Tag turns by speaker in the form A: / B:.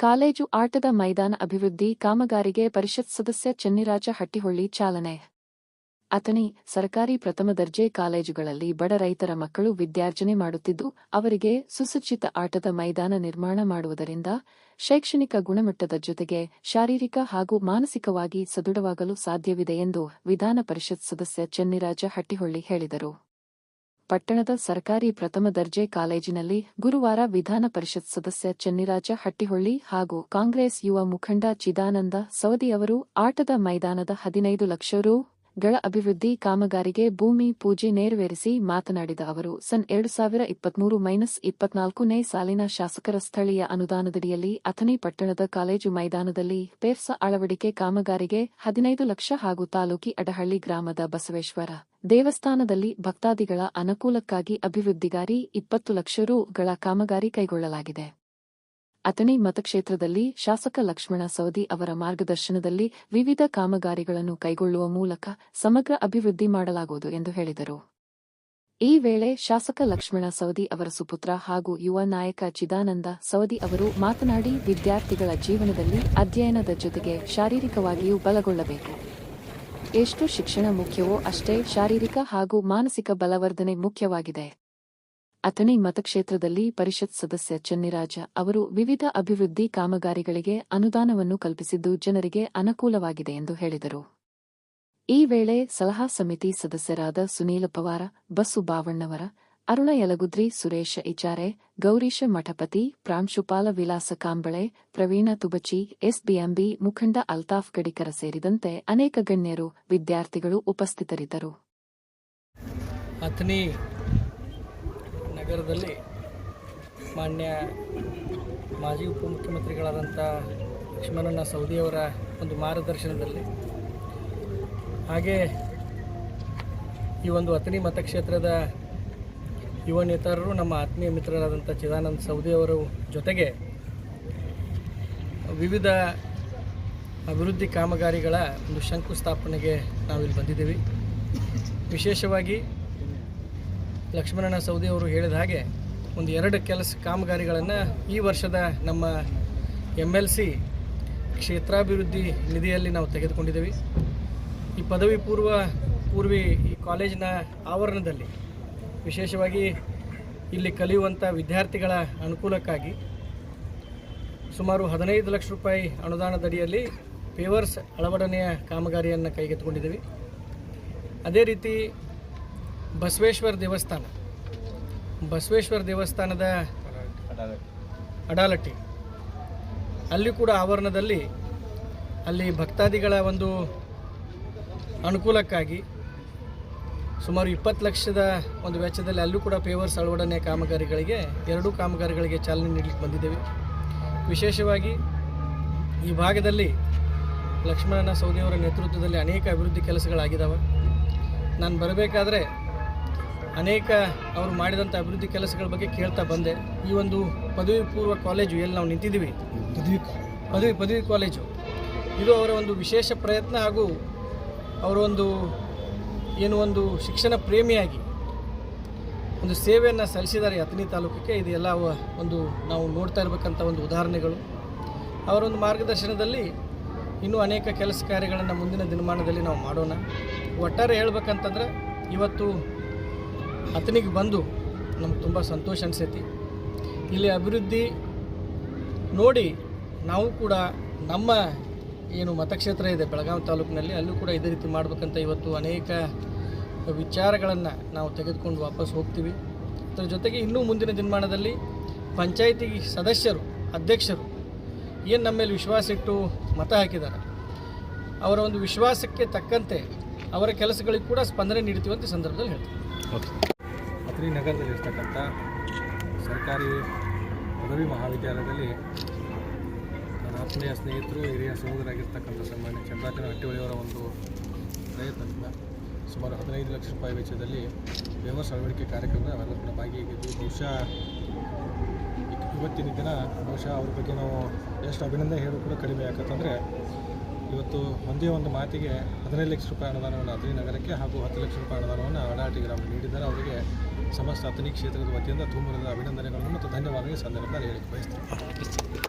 A: College ಆಟದ ಮೈದಾನ ಅಭಿವೃದ್ಧಿ ಕಾಮಗಾರಿಗೆ ಪರಿಷತ್ ಸದಸ್ಯ ಚೆನ್ನಿರಾಜ ಹಟ್ಟಿಹೊಳ್ಳಿ ಚಾಲನೆ. ಅಥಣಿ ಸರ್ಕಾರಿ ಪ್ರಥಮ ದರ್ಜೆ ಕಾಲೇಜುಗಳಲ್ಲಿ ಬಡ ರೈತರ ಮಕ್ಕಳು ವಿದ್ಯಾರ್ಜನೆ ಮಾಡುತ್ತಿದ್ದು, ಅವರಿಗೆ ಸುಸಜ್ಜಿತ ಆಟದ ಮೈದಾನ ನಿರ್ಮಾಣ ಮಾಡುವುದರಿಂದ ಶೈಕ್ಷಣಿಕ ಗುಣಮಟ್ಟದ ಜೊತೆಗೆ ಶಾರೀರಿಕ ಹಾಗೂ ಮಾನಸಿಕವಾಗಿ ಸದೃಢವಾಗಲು ಸಾಧ್ಯವಿದೆ ಎಂದು ವಿಧಾನ ಪರಿಷತ್ ಸದಸ್ಯ ಚೆನ್ನಿರಾಜ ಹಟ್ಟಿಹೊಳ್ಳಿ ಹೇಳಿದರು. ಪಟ್ಟಣದ ಸರ್ಕಾರಿ ಪ್ರಥಮ ದರ್ಜೆ ಕಾಲೇಜಿನಲ್ಲಿ ಗುರುವಾರ ವಿಧಾನ ಪರಿಷತ್ ಸದಸ್ಯ ಚೆನ್ನಿರಾಜ ಹಟ್ಟಿಹೊಳ್ಳಿ ಹಾಗೂ ಕಾಂಗ್ರೆಸ್ ಯುವ ಮುಖಂಡ ಚಿದಾನಂದ ಸವದಿ ಅವರು ಆಟದ ಮೈದಾನದ ಹದಿನೈದು ಲಕ್ಷ ರೂಗಳ ಗಳ ಅಭಿವೃದ್ಧಿ ಕಾಮಗಾರಿಗೆ ಭೂಮಿ ಪೂಜೆ ನೆರವೇರಿಸಿ ಮಾತನಾಡಿದ ಅವರು, ಸನ್ ಎರಡು ಸಾವಿರ ಇಪ್ಪತ್ಮೂರು ಮೈನಸ್ ಇಪ್ಪತ್ನಾಲ್ಕನೇ ಸಾಲಿನ ಶಾಸಕರ ಸ್ಥಳೀಯ ಅನುದಾನದಡಿಯಲ್ಲಿ ಅಥಣಿ ಪಟ್ಟಣದ ಕಾಲೇಜು ಮೈದಾನದಲ್ಲಿ ಪೇರ್ಸ ಅಳವಡಿಕೆ ಕಾಮಗಾರಿಗೆ ಹದಿನೈದು ಲಕ್ಷ ಹಾಗೂ ತಾಲೂಕಿ ಅಡಹಳ್ಳಿ ಗ್ರಾಮದ ಬಸವೇಶ್ವರ ದೇವಸ್ಥಾನದಲ್ಲಿ ಭಕ್ತಾದಿಗಳ ಅನುಕೂಲಕ್ಕಾಗಿ ಅಭಿವೃದ್ಧಿಗಾರಿ ಇಪ್ಪತ್ತು ಲಕ್ಷ ರು.ಗಳ ಕಾಮಗಾರಿ ಕೈಗೊಳ್ಳಲಾಗಿದೆ. ಅಥಣಿ ಮತಕ್ಷೇತ್ರದಲ್ಲಿ ಶಾಸಕ ಲಕ್ಷ್ಮಣ ಸವದಿ ಅವರ ಮಾರ್ಗದರ್ಶನದಲ್ಲಿ ವಿವಿಧ ಕಾಮಗಾರಿಗಳನ್ನು ಕೈಗೊಳ್ಳುವ ಮೂಲಕ ಸಮಗ್ರ ಅಭಿವೃದ್ಧಿ ಮಾಡಲಾಗುವುದು ಎಂದು ಹೇಳಿದರು. ಈ ವೇಳೆ ಶಾಸಕ ಲಕ್ಷ್ಮಣ ಸವದಿ ಅವರ ಸುಪುತ್ರ ಹಾಗೂ ಯುವ ನಾಯಕ ಚಿದಾನಂದ ಸವದಿ ಅವರು ಮಾತನಾಡಿ, ವಿದ್ಯಾರ್ಥಿಗಳ ಜೀವನದಲ್ಲಿ ಅಧ್ಯಯನದ ಜೊತೆಗೆ ಶಾರೀರಿಕವಾಗಿಯೂ ಬಲಗೊಳ್ಳಬೇಕು. ಎಷ್ಟು ಶಿಕ್ಷಣ ಮುಖ್ಯವೋ ಅಷ್ಟೇ ಶಾರೀರಿಕ ಹಾಗೂ ಮಾನಸಿಕ ಬಲವರ್ಧನೆ ಮುಖ್ಯವಾಗಿದೆ. ಅಥಣಿ ಮತಕ್ಷೇತ್ರದಲ್ಲಿ ಪರಿಷತ್ ಸದಸ್ಯ ಚೆನ್ನಿರಾಜ ಅವರು ವಿವಿಧ ಅಭಿವೃದ್ಧಿ ಕಾಮಗಾರಿಗಳಿಗೆ ಅನುದಾನವನ್ನು ಕಲ್ಪಿಸಿದ್ದು ಜನರಿಗೆ ಅನುಕೂಲವಾಗಿದೆ ಎಂದು ಹೇಳಿದರು. ಈ ವೇಳೆ ಸಲಹಾ ಸಮಿತಿ ಸದಸ್ಯರಾದ ಸುನೀಲ ಪವಾರ ಬಸ್ಸು ಬಾವಣ್ಣವರ ಅರುಣ ಯಲಗುದ್ರಿ ಸುರೇಶ ಇಚಾರೆ ಗೌರೀಶ ಮಠಪತಿ, ಪ್ರಾಂಶುಪಾಲ ವಿಲಾಸ ಕಾಂಬಳೆ, ಪ್ರವೀಣ ತುಬಚಿ, ಎಸ್ಬಿಎಂಬಿ, ಮುಖಂಡ ಅಲ್ತಾಫ್ ಗಡಿಕರ ಸೇರಿದಂತೆ ಅನೇಕ ಗಣ್ಯರು, ವಿದ್ಯಾರ್ಥಿಗಳು ಉಪಸ್ಥಿತರಿದ್ದರು.
B: ಅಥನಿ ನಗರದಲ್ಲಿ ಮಾನ್ಯ ಮಾಜಿ ಉಪಮುಖ್ಯಮಂತ್ರಿಗಳಾದಂಥ ಲಕ್ಷ್ಮಣನ ಸೌದಿಯವರ ಒಂದು ಮಾರ್ಗದರ್ಶನದಲ್ಲಿ ಹಾಗೆ ಈ ಒಂದು ಅಥಣಿ ಮತಕ್ಷೇತ್ರದ ಯುವ ನೇತಾರರು, ನಮ್ಮ ಆತ್ಮೀಯ ಮಿತ್ರರಾದಂಥ ಚಿದಾನಂದ ಸೌದಿಯವರ ಜೊತೆಗೆ ವಿವಿಧ ಅಭಿವೃದ್ಧಿ ಕಾಮಗಾರಿಗಳ ಒಂದು ಶಂಕುಸ್ಥಾಪನೆಗೆ ನಾವಿಲ್ಲಿ ಬಂದಿದ್ದೀವಿ. ವಿಶೇಷವಾಗಿ ಲಕ್ಷ್ಮಣನ ಸೌದಿ ಅವರು ಹೇಳಿದ ಹಾಗೆ ಒಂದು ಎರಡು ಕೆಲಸ ಕಾಮಗಾರಿಗಳನ್ನು ಈ ವರ್ಷದ ನಮ್ಮ ಎಂ ಎಲ್ ಸಿ ಕ್ಷೇತ್ರಾಭಿವೃದ್ಧಿ ನಿಧಿಯಲ್ಲಿ ನಾವು ತೆಗೆದುಕೊಂಡಿದ್ದೀವಿ. ಈ ಪದವಿ ಪೂರ್ವ, ಪೂರ್ವಿ ಈ ಕಾಲೇಜಿನ ಆವರಣದಲ್ಲಿ ವಿಶೇಷವಾಗಿ ಇಲ್ಲಿ ಕಲಿಯುವಂಥ ವಿದ್ಯಾರ್ಥಿಗಳ ಅನುಕೂಲಕ್ಕಾಗಿ ಸುಮಾರು ಹದಿನೈದು ಲಕ್ಷ ರೂಪಾಯಿ ಅನುದಾನದಡಿಯಲ್ಲಿ ಪೇವರ್ಸ್ ಅಳವಡನೆಯ ಕಾಮಗಾರಿಯನ್ನು ಕೈಗೆತ್ತಿಕೊಂಡಿದ್ದೀವಿ. ಅದೇ ರೀತಿ ಬಸವೇಶ್ವರ ದೇವಸ್ಥಾನ, ಬಸವೇಶ್ವರ ದೇವಸ್ಥಾನದ ಅಡಾಲಟ್ಟಿ ಅಲ್ಲಿ ಕೂಡ ಆವರಣದಲ್ಲಿ ಅಲ್ಲಿ ಭಕ್ತಾದಿಗಳ ಒಂದು ಅನುಕೂಲಕ್ಕಾಗಿ ಸುಮಾರು ಇಪ್ಪತ್ತು ಲಕ್ಷದ ಒಂದು ವೆಚ್ಚದಲ್ಲಿ ಅಲ್ಲೂ ಕೂಡ ಪೇವರ್ಸ್ ಅಳವಡನೆ ಕಾಮಗಾರಿಗಳಿಗೆ ಎರಡೂ ಕಾಮಗಾರಿಗಳಿಗೆ ಚಾಲನೆ ನೀಡಲಿಕ್ಕೆ ಬಂದಿದ್ದೇವೆ. ವಿಶೇಷವಾಗಿ ಈ ಭಾಗದಲ್ಲಿ ಲಕ್ಷ್ಮಣನ ಸೌದಿಯವರ ನೇತೃತ್ವದಲ್ಲಿ ಅನೇಕ ಅಭಿವೃದ್ಧಿ ಕೆಲಸಗಳಾಗಿದ್ದಾವೆ ನಾನು ಬರಬೇಕಾದ್ರೆ ಅನೇಕ ಅವರು ಮಾಡಿದಂಥ ಅಭಿವೃದ್ಧಿ ಕೆಲಸಗಳ ಬಗ್ಗೆ ಕೇಳ್ತಾ ಬಂದೆ. ಈ ಒಂದು ಪದವಿ ಪೂರ್ವ ಕಾಲೇಜು ಎಲ್ಲಿ ನಾವು ನಿಂತಿದ್ದೀವಿ? ಪದವಿ ಪದವಿ ಪದವಿ ಕಾಲೇಜು. ಇದು ಅವರ ಒಂದು ವಿಶೇಷ ಪ್ರಯತ್ನ ಹಾಗೂ ಅವರ ಒಂದು ಏನು ಒಂದು ಶಿಕ್ಷಣ ಪ್ರೇಮಿಯಾಗಿ ಒಂದು ಸೇವೆಯನ್ನು ಸಲ್ಲಿಸಿದ್ದಾರೆ ಅಥಣಿ ತಾಲೂಕಿಗೆ ಇದೆಲ್ಲ ಒಂದು ನಾವು ನೋಡ್ತಾ ಇರಬೇಕಂಥ ಒಂದು ಉದಾಹರಣೆಗಳು. ಅವರೊಂದು ಮಾರ್ಗದರ್ಶನದಲ್ಲಿ ಇನ್ನೂ ಅನೇಕ ಕೆಲಸ ಕಾರ್ಯಗಳನ್ನು ಮುಂದಿನ ದಿನಮಾನದಲ್ಲಿ ನಾವು ಮಾಡೋಣ. ಒಟ್ಟಾರೆ ಹೇಳ್ಬೇಕಂತಂದ್ರೆ, ಇವತ್ತು ಅಥಣಿಗೆ ಬಂದು ನಮ್ಗೆ ತುಂಬ ಸಂತೋಷ ಅನಿಸೈತಿ. ಇಲ್ಲಿ ಅಭಿವೃದ್ಧಿ ನೋಡಿ ನಾವು ಕೂಡ ನಮ್ಮ ಏನು ಮತಕ್ಷೇತ್ರ ಇದೆ ಬೆಳಗಾವಿ ತಾಲೂಕಿನಲ್ಲಿ ಅಲ್ಲೂ ಕೂಡ ಇದೇ ರೀತಿ ಮಾಡಬೇಕಂತ ಇವತ್ತು ಅನೇಕ ವಿಚಾರಗಳನ್ನು ನಾವು ತೆಗೆದುಕೊಂಡು ವಾಪಸ್ ಹೋಗ್ತೀವಿ. ಅದರ ಜೊತೆಗೆ ಇನ್ನೂ ಮುಂದಿನ ದಿನಮಾನದಲ್ಲಿ ಪಂಚಾಯಿತಿ ಸದಸ್ಯರು ಅಧ್ಯಕ್ಷರು ಏನು ನಮ್ಮ ಮೇಲೆ ವಿಶ್ವಾಸ ಇಟ್ಟು ಮತ ಹಾಕಿದ್ದಾರೆ ಅವರ ಒಂದು ವಿಶ್ವಾಸಕ್ಕೆ ತಕ್ಕಂತೆ ಅವರ ಕೆಲಸಗಳಿಗೆ ಕೂಡ ಸ್ಪಂದನೆ ನೀಡ್ತೀವಿ ಅಂತ ಈ ಸಂದರ್ಭದಲ್ಲಿ ಹೇಳ್ತೀವಿ
C: ಅತ್ರಿ ನಗರದಲ್ಲಿರ್ತಕ್ಕಂಥ ಸರ್ಕಾರಿ ಪದವಿ ಮಹಾವಿದ್ಯಾಲಯದಲ್ಲಿ ಆತ್ಮೀಯ ಸ್ನೇಹಿತರು, ಹಿರಿಯ ಸಹೋದರಾಗಿರ್ತಕ್ಕಂಥ ಸನ್ಮಾನ್ಯ ಚಂದ್ರಾಜನ ಹಟ್ಟಿಹೊಳಿಯವರ ಒಂದು ಪ್ರಯತ್ನದಿಂದ ಸುಮಾರು ಹದಿನೈದು ಲಕ್ಷ ರೂಪಾಯಿ ವೆಚ್ಚದಲ್ಲಿ ವ್ಯವಸ್ಥೆ ಅಳವಡಿಕೆ ಕಾರ್ಯಕ್ರಮ ಕೂಡ ಭಾಗಿಯಾಗಿದ್ದು, ಬಹುಶಃ ಇವತ್ತಿನ ದಿನ ಬಹುಶಃ ಅವ್ರ ಬಗ್ಗೆ ನಾವು ಎಷ್ಟು ಅಭಿನಂದನೆ ಹೇಳೋದು ಕೂಡ ಕಡಿಮೆ ಯಾಕಂತಂದರೆ ಇವತ್ತು ಒಂದೇ ಒಂದು ಮಾತಿಗೆ ಹದಿನೈದು ಲಕ್ಷ ರೂಪಾಯಿ ಅನುದಾನವನ್ನು ಅಥಣಿ ನಗರಕ್ಕೆ ಹಾಗೂ ಹತ್ತು ಲಕ್ಷ ರೂಪಾಯಿ ಅನುದಾನವನ್ನು ಅಡಾಟಿ ಗ್ರಾಮ ನೀಡಿದ್ದಾರೆ. ಅವರಿಗೆ ಸಮಸ್ತ ಅಥಣಿ ಕ್ಷೇತ್ರದ ವತಿಯಿಂದ ತುಂಬ ಅಭಿನಂದನೆಗಳನ್ನು ಮತ್ತು ಧನ್ಯವಾದಗಳು ಸಂದರ್ಭದಲ್ಲಿ ಹೇಳಿಕೆ ಬಯಸ್ತೀನಿ.